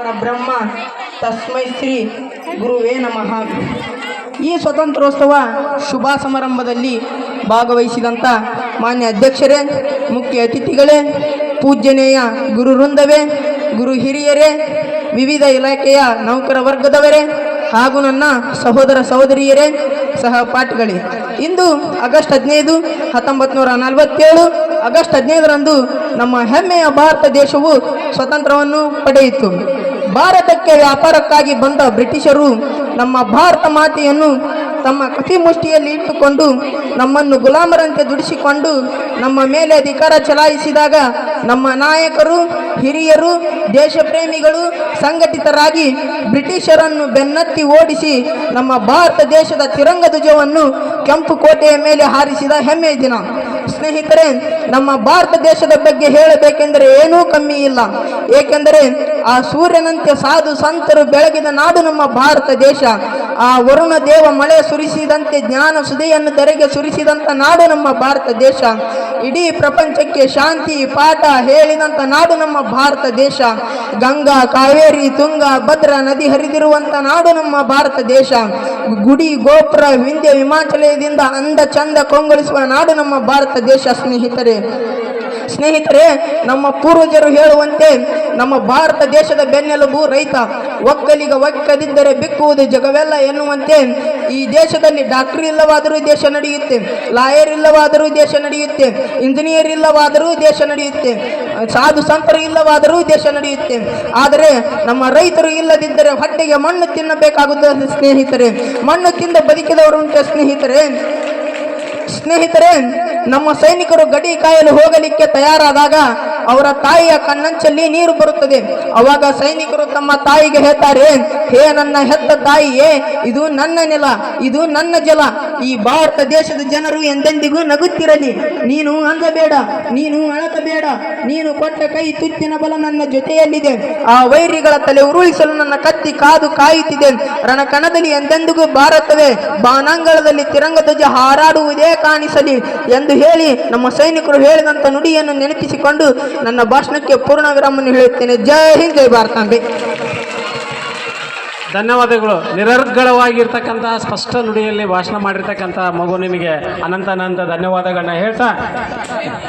ಪರಬ್ರಹ್ಮ ತಸ್ಮೈ ಶ್ರೀ ಗುರುವೇ ನಮಃ. ಈ ಸ್ವತಂತ್ರೋತ್ಸವ ಶುಭ ಸಮಾರಂಭದಲ್ಲಿ ಭಾಗವಹಿಸಿದಂಥ ಮಾನ್ಯ ಅಧ್ಯಕ್ಷರೇ, ಮುಖ್ಯ ಅತಿಥಿಗಳೇ, ಪೂಜ್ಯನೇಯ ಗುರು ವೃಂದವೇ, ಗುರು ಹಿರಿಯರೇ, ವಿವಿಧ ಇಲಾಖೆಯ ನೌಕರ ವರ್ಗದವರೇ ಹಾಗೂ ನನ್ನ ಸಹೋದರ ಸಹೋದರಿಯರೇ ಸಹಪಾಠಿಗಳೇ ಇಂದು ಆಗಸ್ಟ್ ಹದಿನೈದು ಹತ್ತೊಂಬತ್ತು ನೂರ ನಲವತ್ತೇಳು, ಆಗಸ್ಟ್ ಹದಿನೈದರಂದು ನಮ್ಮ ಹೆಮ್ಮೆಯ ಭಾರತ ದೇಶವು ಸ್ವತಂತ್ರವನ್ನು ಪಡೆಯಿತು. ಭಾರತಕ್ಕೆ ವ್ಯಾಪಾರಕ್ಕಾಗಿ ಬಂದ ಬ್ರಿಟಿಷರು ನಮ್ಮ ಭಾರತ ಮಾತೆಯನ್ನು ತಮ್ಮ ಕಸಿ ಮುಷ್ಟಿಯಲ್ಲಿ ಇಟ್ಟುಕೊಂಡು ನಮ್ಮನ್ನು ಗುಲಾಮರಂತೆ ದುಡಿಸಿಕೊಂಡು ನಮ್ಮ ಮೇಲೆ ಅಧಿಕಾರ ಚಲಾಯಿಸಿದಾಗ ನಮ್ಮ ನಾಯಕರು, ಹಿರಿಯರು, ದೇಶಪ್ರೇಮಿಗಳು, ಸಂಘಟಿತರಾಗಿ ಬ್ರಿಟಿಷರನ್ನು ಬೆನ್ನತ್ತಿ ಓಡಿಸಿ ನಮ್ಮ ಭಾರತ ದೇಶದ ತಿರಂಗ ಧ್ವಜವನ್ನು ಕೆಂಪು ಕೋಟೆಯ ಮೇಲೆ ಹಾರಿಸಿದ ಹೆಮ್ಮೆಯ ದಿನ. ಸ್ನೇಹಿತರೆ, ನಮ್ಮ ಭಾರತ ದೇಶದ ಬಗ್ಗೆ ಹೇಳಬೇಕೆಂದರೆ ಏನೂ ಕಮ್ಮಿ ಇಲ್ಲ. ಏಕೆಂದರೆ ಆ ಸೂರ್ಯನಂತೆ ಸಾಧು ಸಂತರು ಬೆಳಗಿದ ನಾಡು ನಮ್ಮ ಭಾರತ ದೇಶ. ಆ ವರುಣ ದೇವ ಮಳೆ ಸುರಿಸಿದಂತೆ ಜ್ಞಾನ ಸುದೆಯನ್ನು ತೆರೆಗೆ ಸುರಿಸಿದಂತ ನಾಡು ನಮ್ಮ ಭಾರತ ದೇಶ. ಇಡೀ ಪ್ರಪಂಚಕ್ಕೆ ಶಾಂತಿ, ಪಾಠ ಹೇಳಿದಂತ ನಾಡು ನಮ್ಮ ಭಾರತ ದೇಶ. ಗಂಗಾ, ಕಾವೇರಿ, ತುಂಗ, ಭದ್ರಾ ನದಿ ಹರಿದಿರುವಂತ ನಾಡು ನಮ್ಮ ಭಾರತ ದೇಶ. ಗುಡಿ, ಗೋಪುರ, ವಿಂಧ್ಯ ವಿಮಾಚಲಯದಿಂದ ಅಂದ ಚಂದ ಕೊಂಗೊಳಿಸುವ ನಾಡು ನಮ್ಮ ಭಾರತ ದೇಶ ಸ್ನೇಹಿತರೆ. ಸ್ನೇಹಿತರೆ, ನಮ್ಮ ಪೂರ್ವಜರು ಹೇಳುವಂತೆ ನಮ್ಮ ಭಾರತ ದೇಶದ ಬೆನ್ನೆಲುಬು ರೈತ, ಒಕ್ಕಲಿಗ ಒಕ್ಕದಿದ್ದರೆ ಬಿಕ್ಕುವುದು ಜಗವೆಲ್ಲ ಎನ್ನುವಂತೆ ಈ ದೇಶದಲ್ಲಿ ಡಾಕ್ಟರ್ ಇಲ್ಲವಾದರೂ ದೇಶ ನಡೆಯುತ್ತೆ, ಲಾಯರ್ ಇಲ್ಲವಾದರೂ ದೇಶ ನಡೆಯುತ್ತೆ, ಇಂಜಿನಿಯರ್ ಇಲ್ಲವಾದರೂ ದೇಶ ನಡೆಯುತ್ತೆ, ಸಾಧು ಸಂತರು ಇಲ್ಲವಾದರೂ ದೇಶ ನಡೆಯುತ್ತೆ. ಆದರೆ ನಮ್ಮ ರೈತರು ಇಲ್ಲದಿದ್ದರೆ ಹೊಟ್ಟೆಗೆ ಮಣ್ಣು ತಿನ್ನಬೇಕಾಗುತ್ತದೆ ಸ್ನೇಹಿತರೆ. ಮಣ್ಣು ತಿಂದ ಬದುಕಿದವರು ಸ್ನೇಹಿತರೆ. ಸ್ನೇಹಿತರೆ, ನಮ್ಮ ಸೈನಿಕರು ಗಡಿ ಕಾಯಲು ಹೋಗಲಿಕ್ಕೆ ತಯಾರಾದಾಗ ಅವರ ತಾಯಿಯ ಕಣ್ಣಂಚಲ್ಲಿ ನೀರು ಬರುತ್ತದೆ. ಅವಾಗ ಸೈನಿಕರು ತಮ್ಮ ತಾಯಿಗೆ ಹೇಳ್ತಾರೆ, ಹೇ ನನ್ನ ಹೆತ್ತ ತಾಯಿಯೇ, ಇದು ನನ್ನ ನೆಲ, ಇದು ನನ್ನ ಜಲ ಈ ಭಾರತ ದೇಶದ ಜನರು ಎಂದೆಂದಿಗೂ ನಗುತ್ತಿರಲಿ. ನೀನು ಅಂದಬೇಡ ನೀನು ಅಳಕಬೇಡ ನೀನು ಕೊಟ್ಟ ಕೈ ತುತ್ತಿನ ಬಲ ನನ್ನ ಜೊತೆಯಲ್ಲಿದೆ. ಆ ವೈರಿಗಳ ತಲೆ ಉರುಳಿಸಲು ನನ್ನ ಕತ್ತಿ ಕಾದು ಕಾಯುತ್ತಿದೆ. ರಣಕಣದಲ್ಲಿ ಎಂದೆಂದಿಗೂ ಭಾರತವೇ ಬಾನಾಂಗಳದಲ್ಲಿ ತಿರಂಗ ಧ್ವಜ ಹಾರಾಡುವುದೇ ಕಾಣಿಸಲಿ ಎಂದು ಹೇಳಿ ನಮ್ಮ ಸೈನಿಕರು ಹೇಳಿದಂತ ನುಡಿಯನ್ನು ನೆನಪಿಸಿಕೊಂಡು ನನ್ನ ಭಾಷಣಕ್ಕೆ ಪೂರ್ಣ ವಿರಾಮವನ್ನು ಹೇಳುತ್ತೇನೆ. ಜೈ ಹಿಂದ್, ಜೈ ಭಾರತಾಂಬೆ ಧನ್ಯವಾದಗಳು. ನಿರರ್ಗಳವಾಗಿರ್ತಕ್ಕಂಥ ಸ್ಪಷ್ಟ ನುಡಿಯಲ್ಲಿ ಭಾಷಣ ಮಾಡಿರ್ತಕ್ಕಂಥ ಮಗು ನಿಮಗೆ ಅನಂತ ಅನಂತ ಧನ್ಯವಾದಗಳನ್ನ ಹೇಳ್ತಾ